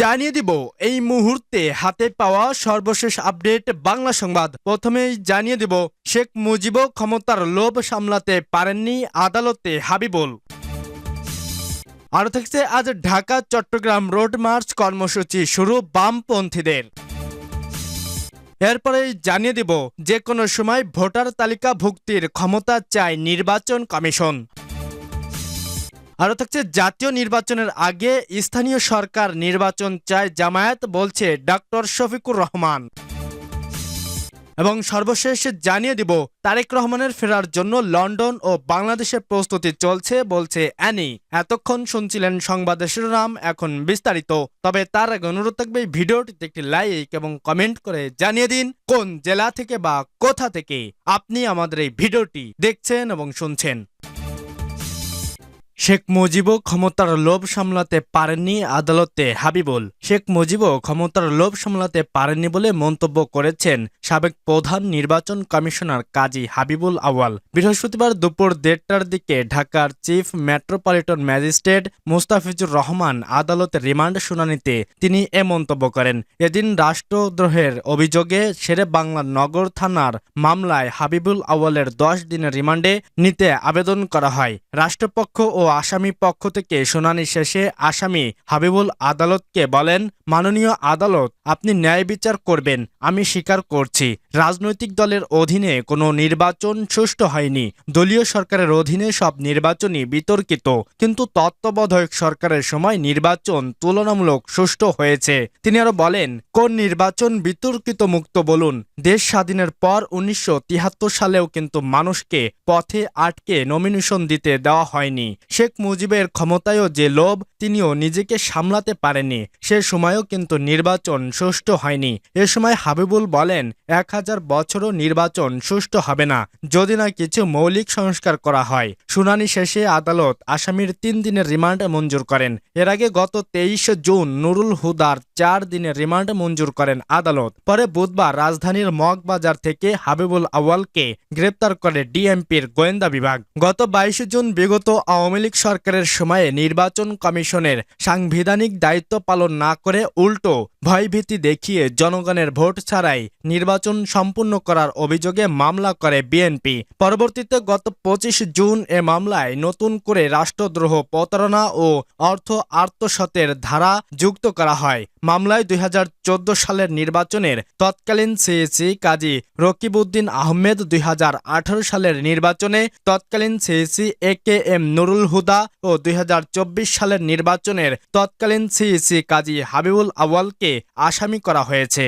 জানিয়ে দিব, এই মুহূর্তে হাতে পাওয়া সর্বশেষ আপডেট বাংলা সংবাদ। প্রথমেই জানিয়ে দিব, শেখ মুজিব ক্ষমতার লোভ সামলাতে পারেননি আদালতে হাবিবুল। আরও থাকছে, আজ ঢাকা, চট্টগ্রাম রোড মার্চ কর্মসূচি শুরু বামপন্থীদের। এরপরে জানিয়ে দিব, যে কোনো সময় ভোটার তালিকা ভুক্তির ক্ষমতা চায় নির্বাচন কমিশন। আরও থাকছে, জাতীয় নির্বাচনের আগে স্থানীয় সরকার নির্বাচন চায় জামায়াত, বলছে ডক্টর শফিকুর রহমান। এবং সর্বশেষ জানিয়ে দিব, তারেক রহমানের ফেরার জন্য লন্ডন ও বাংলাদেশে প্রস্তুতি চলছে, বলছে অ্যানি। এতক্ষণ শুনছিলেন সংবাদের শিরোনাম, এখন বিস্তারিত। তবে তার আগে অনুরোধ থাকবে ভিডিওটিতে একটি লাইক এবং কমেন্ট করে জানিয়ে দিন, কোন জেলা থেকে বা কোথা থেকে আপনি আমাদের এই ভিডিওটি দেখছেন এবং শুনছেন। শেখ মুজিবও ক্ষমতার লোভ সামলাতে পারেননি আদালতে হাবিবুল। শেখ মুজিবও ক্ষমতার লোভ সামলাতে পারেননি বলে মন্তব্য করেছেন সাবেক প্রধান নির্বাচন কমিশনার কাজী হাবিবুল আওয়াল বৃহস্পতিবার দুপুর দেড়টার দিকে ঢাকার chief metropolitan magistrate Mustafizur Rahman আদালতে রিমান্ড শুনানিতে তিনি এ মন্তব্য করেন। এদিন রাষ্ট্রদ্রোহের অভিযোগে শেরে বাংলা নগর থানার মামলায় হাবিবুল আওয়ালের দশ দিনের রিমান্ডে নিতে আবেদন করা হয়। রাষ্ট্রপক্ষ ও আসামি পক্ষ থেকে শুনানি শেষে আসামি হাবিবুল আদালতকে বলেন, মাননীয় আদালত, আপনি ন্যায় বিচার করবেন, আমি স্বীকার করছি। রাজনৈতিক দলের অধীনে কোনো নির্বাচন সুষ্ঠু হয়নি। দলীয় সরকারের অধীনে সব নির্বাচনই বিতর্কিত। কিন্তু তত্ত্বাবধায়ক সরকারের সময় নির্বাচন তুলনামূলক সুষ্ঠু হয়েছে। তিনি আরও বলেন, কোন নির্বাচন বিতর্কিত মুক্ত বলুন। দেশ স্বাধীনের পর উনিশশো তিয়াত্তর সালেও কিন্তু মানুষকে পথে আটকে নমিনেশন দিতে দেওয়া হয়নি। শেখ মুজিবের ক্ষমতায়ও যে লোভ, তিনিও নিজেকে সামলাতে পারেননি। সে সময়ও কিন্তু নির্বাচন সুষ্ঠু হয়নি। এ সময় হাবিবুল বলেন, এক হাজার বছরও নির্বাচন সুষ্ঠু হবে না। যদি না কিছু মৌলিক সংস্কার করা হয়, শুনানি শেষে আদালত আসামির তিন দিনের রিমান্ড মঞ্জুর করেন। এর আগে গত তেইশ জুন নুরুল হুদার চার দিনের রিমান্ড মঞ্জুর করেন আদালত। পরে বুধবার রাজধানীর মগবাজার থেকে হাবিবুল আওয়ালকে গ্রেপ্তার করে ডিএমপির গোয়েন্দা বিভাগ। গত বাইশে জুন বিগত আওয়ামী লীগ সরকারের সময়ে নির্বাচন কমিশনের সাংবিধানিক দায়িত্ব পালন না করে উল্টো ভয়ভীতি দেখিয়ে জনগণের ভোট ছাড়াই নির্বাচন সম্পূর্ণ করার অভিযোগে মামলা করে বিএনপি। পরবর্তীতে গত পঁচিশ জুন এ মামলায় নতুন করে রাষ্ট্রদ্রোহ প্রতারণা ও অর্থ আত্মসতের ধারা যুক্ত করা হয়। মামলায় দুই হাজার চোদ্দ সালের নির্বাচনের তৎকালীন সিএসি কাজী রকিবউদ্দিন আহমেদ দুই হাজার আঠেরো সালের নির্বাচনে, তৎকালীন CEC A K M Nurul Huda ও দুই হাজার চব্বিশ সালের নির্বাচনের তৎকালীন সিইসি কাজী হাবিবুল আওয়ালকে আসামি করা হয়েছে।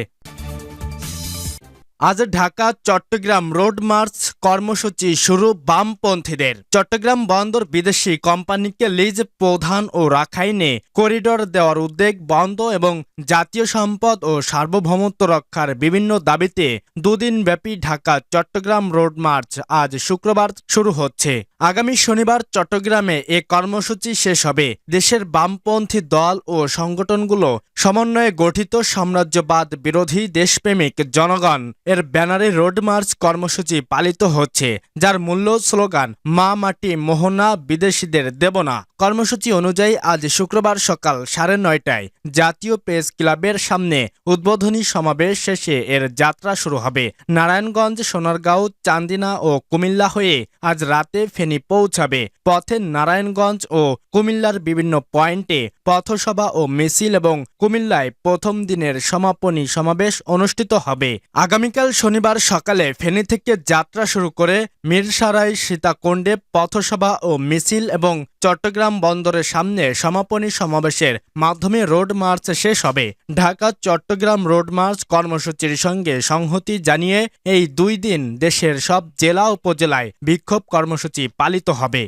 আজ ঢাকা, চট্টগ্রাম রোড মার্চ কর্মসূচি শুরু বামপন্থীদের। চট্টগ্রাম বন্দর বিদেশি কোম্পানিকে লিজ প্রধান ও রাখাইনে করিডোর দেওয়ার উদ্যোগ বন্ধ এবং জাতীয় সম্পদ ও সার্বভৌমত্ব রক্ষার বিভিন্ন দাবিতে দুদিন ব্যাপী ঢাকা, চট্টগ্রাম রোড মার্চ আজ শুক্রবার শুরু হচ্ছে। আগামী শনিবার চট্টগ্রামে এ কর্মসূচি শেষ হবে। দেশের বামপন্থী দল ও সংগঠনগুলো সমন্বয়ে গঠিত সাম্রাজ্যবাদ বিরোধী দেশপ্রেমিক জনগণ এর ব্যানারে রোড মার্চ কর্মসূচি পালিত হচ্ছে, যার মূল্য স্লোগান, মা মাটি মোহনা বিদেশিদের দেব না। কর্মসূচি অনুযায়ী আজ শুক্রবার সকাল সাড়ে নয়টায় জাতীয় প্রেস ক্লাবের সামনে উদ্বোধনী সমাবেশ শেষে এর যাত্রা শুরু হবে। নারায়ণগঞ্জ, সোনারগাঁও, চান্দিনা ও কুমিল্লা হয়ে আজ রাতে ফেনী পৌঁছাবে। পথে নারায়ণগঞ্জ ও কুমিল্লার বিভিন্ন পয়েন্টে পথসভা ও মিছিল এবং কুমিল্লায় প্রথম দিনের সমাপনী সমাবেশ অনুষ্ঠিত হবে। আগামীকাল শনিবার সকালে ফেনী থেকে যাত্রা শুরু করে মিরসারাই সীতাকুণ্ডে পথসভা ও মিছিল এবং চট্টগ্রাম বন্দরের সামনে সমাপনী সমাবেশের মাধ্যমে রোড মার্চ শেষ হবে। ঢাকা চট্টগ্রাম রোড মার্চ কর্মসূচির সঙ্গে সংহতি জানিয়ে এই দুই দিন দেশের সব জেলা উপজেলায় বিক্ষোভ কর্মসূচি পালিত হবে।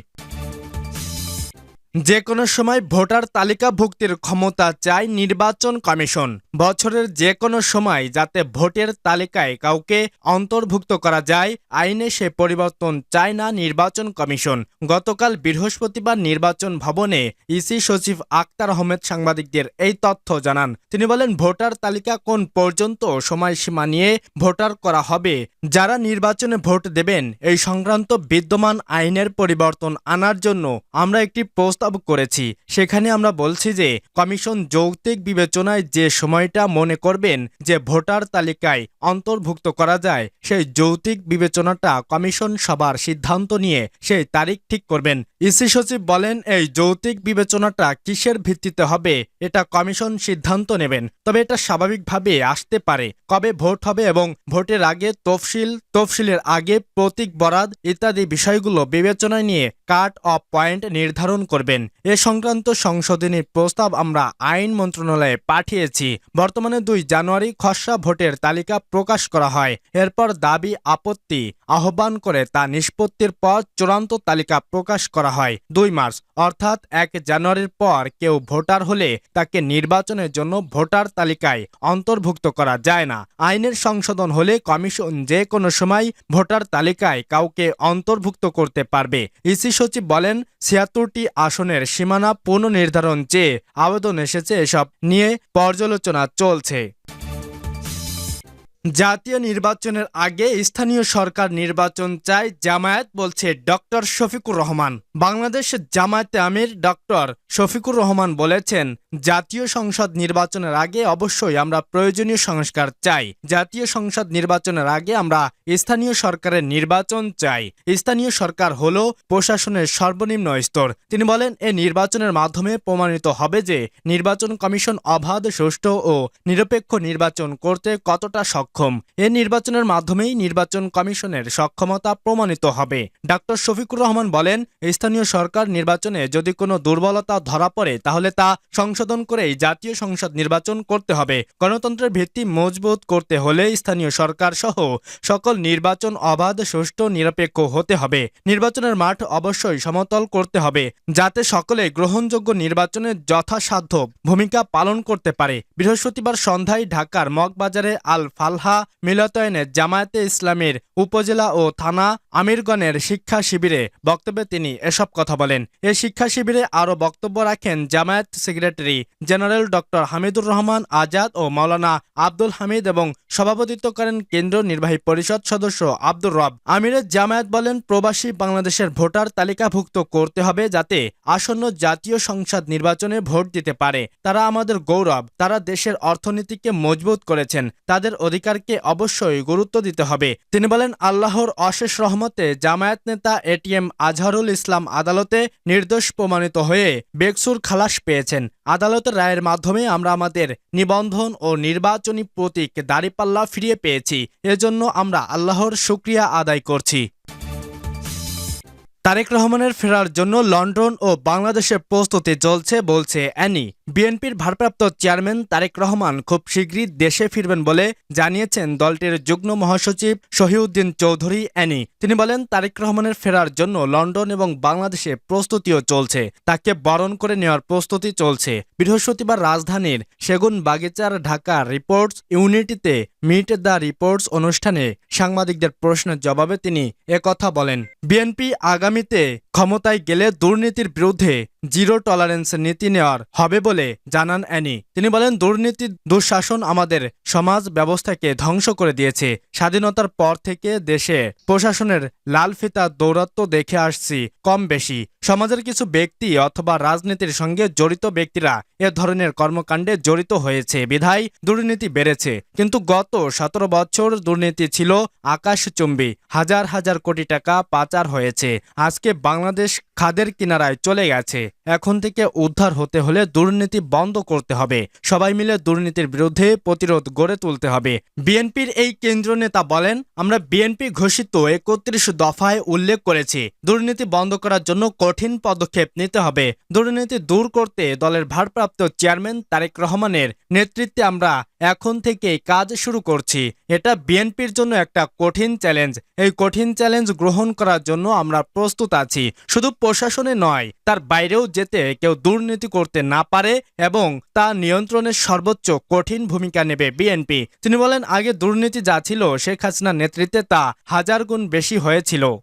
যে কোনো সময় ভোটার তালিকাভুক্তির ক্ষমতা চায় নির্বাচন কমিশন। বছরের যে কোনো সময় যাতে ভোটের তালিকায় কাউকে অন্তর্ভুক্ত করা যায়, আইনে সে পরিবর্তন চায় না নির্বাচন কমিশন। গতকাল বৃহস্পতিবার নির্বাচন ভবনে ইসি সচিব আক্তার আহমেদ সাংবাদিকদের এই তথ্য জানান। তিনি বলেন, ভোটার তালিকা কোন পর্যন্ত সময়সীমা নিয়ে ভোটার করা হবে, যারা নির্বাচনে ভোট দেবেন, এই সংক্রান্ত বিদ্যমান আইনের পরিবর্তন আনার জন্য আমরা একটি প্রস্তাব প্রস্তাব করেছি। সেখানে আমরা বলছি যে, কমিশন যৌক্তিক বিবেচনায় যে সময়টা মনে করবেন যে ভোটার তালিকায় অন্তর্ভুক্ত করা যায়, সেই যৌক্তিক বিবেচনাটা কমিশন সবার সিদ্ধান্ত নিয়ে সেই তারিখ ঠিক করবেন। ইসি সচিব বলেন, এই যৌতিক বিবেচনাটা কিসের ভিত্তিতে হবে, এটা কমিশন সিদ্ধান্ত নেবেন, তবে এটা স্বাভাবিকভাবে আসতে পারে, কবে ভোট হবে এবং ভোটের আগে তফসিল, তফসিলের আগে প্রতীক বরাদ ইত্যাদি বিষয়গুলো বিবেচনায় নিয়ে কাট অফ পয়েন্ট নির্ধারণ করবেন। এ সংক্রান্ত সংশোধনী প্রস্তাব আমরা আইন মন্ত্রণালয়ে পাঠিয়েছি। বর্তমানে দুই জানুয়ারি খসড়া ভোটের তালিকা প্রকাশ করা হয়। এরপর দাবি আপত্তি আহ্বান করে তা নিষ্পত্তির পর চূড়ান্ত তালিকা প্রকাশ করা হয়, দুই মার্চ। অর্থাৎ এক জানুয়ারির পর কেউ ভোটার হলে তাকে নির্বাচনের জন্য ভোটার তালিকায় অন্তর্ভুক্ত করা যায় না। আইনের সংশোধন হলে কমিশন যে কোনো সময় ভোটার তালিকায় কাউকে অন্তর্ভুক্ত করতে পারবে। ইসি সচিব বলেন, ছিয়াত্তরটি আসনের সীমানা পুনর্নির্ধারণ চেয়ে আবেদন এসেছে এসব নিয়ে পর্যালোচনা চলছে। জাতীয় নির্বাচনের আগে স্থানীয় সরকার নির্বাচন চায়, জামায়াত বলছে ডক্টর শফিকুর রহমান। বাংলাদেশ জামায়াতে আমির ডক্টর শফিকুর রহমান বলেছেন, জাতীয় সংসদ নির্বাচনের আগে অবশ্যই আমরা প্রয়োজনীয় সংস্কার চাই। জাতীয় সংসদ নির্বাচনের আগে আমরা স্থানীয় সরকারের নির্বাচন চাই। স্থানীয় সরকার হল প্রশাসনের সর্বনিম্ন স্তর। তিনি বলেন, এ নির্বাচনের মাধ্যমে প্রমাণিত হবে যে নির্বাচন কমিশন অবাধ, সুষ্ঠু ও নিরপেক্ষ নির্বাচন করতে কতটা সক্ষম। এ নির্বাচনের মাধ্যমেই নির্বাচন কমিশনের সক্ষমতা প্রমাণিত হবে। ডক্টর শফিকুর রহমান বলেন, স্থানীয় সরকার নির্বাচনে যদি কোনো দুর্বলতা ধরা পড়ে, তাহলে তা সংশোধন করেই জাতীয় সংসদ নির্বাচন করতে হবে। গণতন্ত্রের ভিত্তি মজবুত করতে হলে স্থানীয় সরকার সহ সকল নির্বাচন অবাধ, সুষ্ঠু, নিরপেক্ষ হতে হবে। নির্বাচনের মাঠ অবশ্যই সমতল করতে হবে, যাতে সকলে গ্রহণযোগ্য নির্বাচনের যথাসাধ্য ভূমিকা পালন করতে পারে। বৃহস্পতিবার সন্ধ্যায় ঢাকার মগবাজারে আল ফালহা মিলতায়নে জামায়াতে ইসলামের উপজেলা ও থানা আমিরগণের শিক্ষা শিবিরে বক্তব্যে তিনি এসব কথা বলেন। এ শিক্ষা শিবিরে আরও বক্তব্য রাখেন Jamaat secretary general doctor Hamidur Rahman, Azad ও মাওলানা আব্দুল হামিদ এবং সভাপতিত্ব করেন কেন্দ্রীয় নির্বাহী পরিষদ সদস্য আব্দুর রব। আমিরের জামায়াত বলেন, প্রবাসী বাংলাদেশের ভোটার তালিকাভুক্ত করতে হবে যাতে আসন্ন জাতীয় সংসদ নির্বাচনে ভোট দিতে পারে। তারা আমাদের গৌরব, তারা দেশের অর্থনীতিকে মজবুত করেছেন, তাদের অধিকারকে অবশ্যই গুরুত্ব দিতে হবে। তিনি বলেন, আল্লাহর অশেষ রহমতে জামায়াত নেতা এটিএম আজহারুল ইসলাম আদালতে নির্দোষ প্রমাণিত হয়ে বেকসুর খালাস পেয়েছেন। আদালতের রায়ের মাধ্যমে আমরা আমাদের নিবন্ধন ও নির্বাচনী প্রতীক দাড়িপাল্লা ফিরিয়ে পেয়েছি। এজন্য আমরা আল্লাহর শুক্রিয়া আদায় করছি। তারেক রহমানের ফেরার জন্য লন্ডন ও বাংলাদেশের প্রস্তুতি চলছে বলছে অ্যানি। বিএনপির ভারপ্রাপ্ত চেয়ারম্যান তারেক রহমান খুব শীঘ্রই দেশে ফিরবেন বলে জানিয়েছেন দলটির যুগ্ম মহাসচিব শহীউদ্দিন চৌধুরী অ্যানি। তিনি বলেন, তারেক রহমানের ফেরার জন্য লন্ডন এবং বাংলাদেশে প্রস্তুতিও চলছে। তাকে বরণ করে নেওয়ার প্রস্তুতি চলছে। বৃহস্পতিবার রাজধানীর সেগুন বাগিচার ঢাকা রিপোর্টস ইউনিটিতে মিট দ্য রিপোর্টস অনুষ্ঠানে সাংবাদিকদের প্রশ্নের জবাবে তিনি একথা বলেন। বিএনপি আগামীতে ক্ষমতায় গেলে দুর্নীতির বিরুদ্ধে জিরো টলারেন্স নীতি নেওয়ার হবে বলে জানান অ্যানি। তিনি বলেন, দুর্নীতি, দুঃশাসন আমাদের সমাজ ব্যবস্থাকে ধ্বংস করে দিয়েছে। স্বাধীনতার পর থেকে দেশে প্রশাসনের লাল ফিতা দৌরাত্ম দেখে আসছি কম বেশি। সমাজের কিছু ব্যক্তি অথবা রাজনীতির সঙ্গে জড়িত ব্যক্তিরা এ ধরনের কর্মকাণ্ডে জড়িত হয়েছে। বিধায় দুর্নীতি বেড়েছে। কিন্তু গত সতেরো বছর দুর্নীতি ছিল আকাশচুম্বী। হাজার হাজার কোটি টাকা পাচার হয়েছে। আজকে বাংলাদেশ খাদের কিনারায় চলে গেছে। এখন থেকে উদ্ধার হতে হলে দুর্নীতি বন্ধ করতে হবে। সবাই মিলে দুর্নীতির বিরুদ্ধে প্রতিরোধ গড়ে তুলতে হবে। বিএনপির এই কেন্দ্রীয় নেতা বলেন, আমরা বিএনপি ঘোষিত একত্রিশ দফায় উল্লেখ করেছি। দুর্নীতি বন্ধ করার জন্য কঠিন পদক্ষেপ নিতে হবে। দুর্নীতি দূর করতে দলের ভারপ্রাপ্ত চেয়ারম্যান তারেক রহমানের নেতৃত্বে আমরা এখন থেকে কাজ শুরু করছি। এটা বিএনপির জন্য একটা কঠিন চ্যালেঞ্জ। এই কঠিন চ্যালেঞ্জ গ্রহণ করার জন্য আমরা প্রস্তুত আছি। শুধু প্রশাসনে নয়, তার বাইরেও যেতে, কেউ দুর্নীতি করতে না পারে এবং তা নিয়ন্ত্রণের সর্বোচ্চ কঠিন ভূমিকা নেবে বিএনপি। তিনি বলেন, আগে দুর্নীতি যা ছিল, শেখ হাসিনার নেতৃত্বে তা হাজার গুণ বেশি হয়েছিল।